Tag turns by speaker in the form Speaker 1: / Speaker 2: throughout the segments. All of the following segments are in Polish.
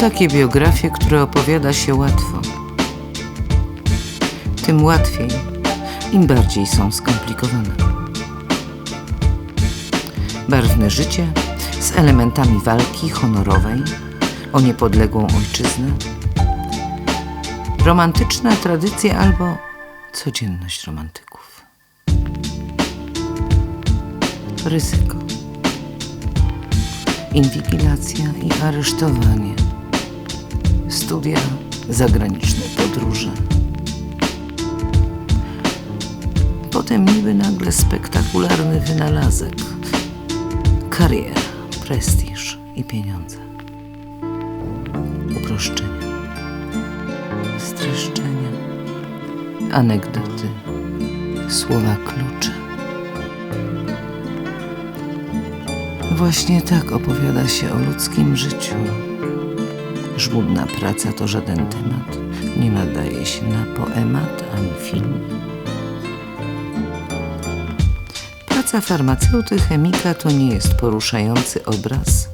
Speaker 1: takie biografie, które opowiada się łatwo. Tym łatwiej, im bardziej są skomplikowane. Barwne życie z elementami walki honorowej o niepodległą ojczyznę, romantyczna tradycja albo codzienność romantyków. Ryzyko, inwigilacja i aresztowanie, studia, zagraniczne podróże. Potem niby nagle spektakularny wynalazek, kariera, prestiż i pieniądze. Uproszczenia, streszczenia, anegdoty, słowa klucze. Właśnie tak opowiada się o ludzkim życiu. Żmudna praca to żaden temat, nie nadaje się na poemat ani film. Praca farmaceuty chemika to nie jest poruszający obraz.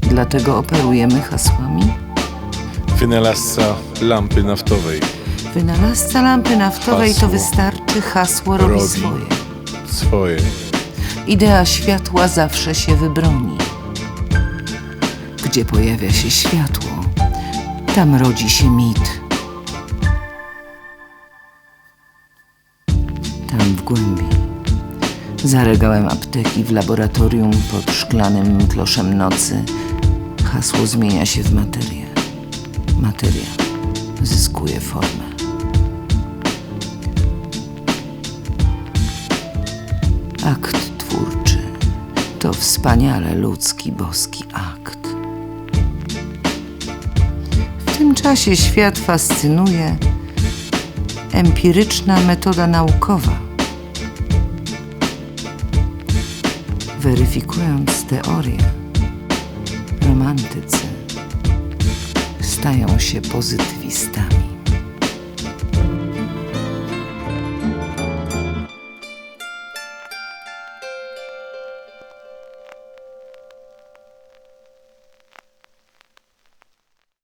Speaker 1: Dlatego operujemy hasłami.
Speaker 2: Wynalazca lampy naftowej
Speaker 1: Wynalazca lampy naftowej to
Speaker 2: Hasło.
Speaker 1: wystarczy, hasło robi
Speaker 2: Robi.
Speaker 1: swoje.
Speaker 2: swoje.
Speaker 1: Idea światła zawsze się wybroni. Gdzie pojawia się światło, tam rodzi się mit. Tam w głębi, za regałem apteki w laboratorium pod szklanym kloszem nocy, hasło zmienia się w materię. Materia zyskuje formę. Akt twórczy to wspaniale ludzki, boski akt. Tym czasie świat fascynuje empiryczna metoda naukowa. Weryfikując teorię, romantycy stają się pozytywistami.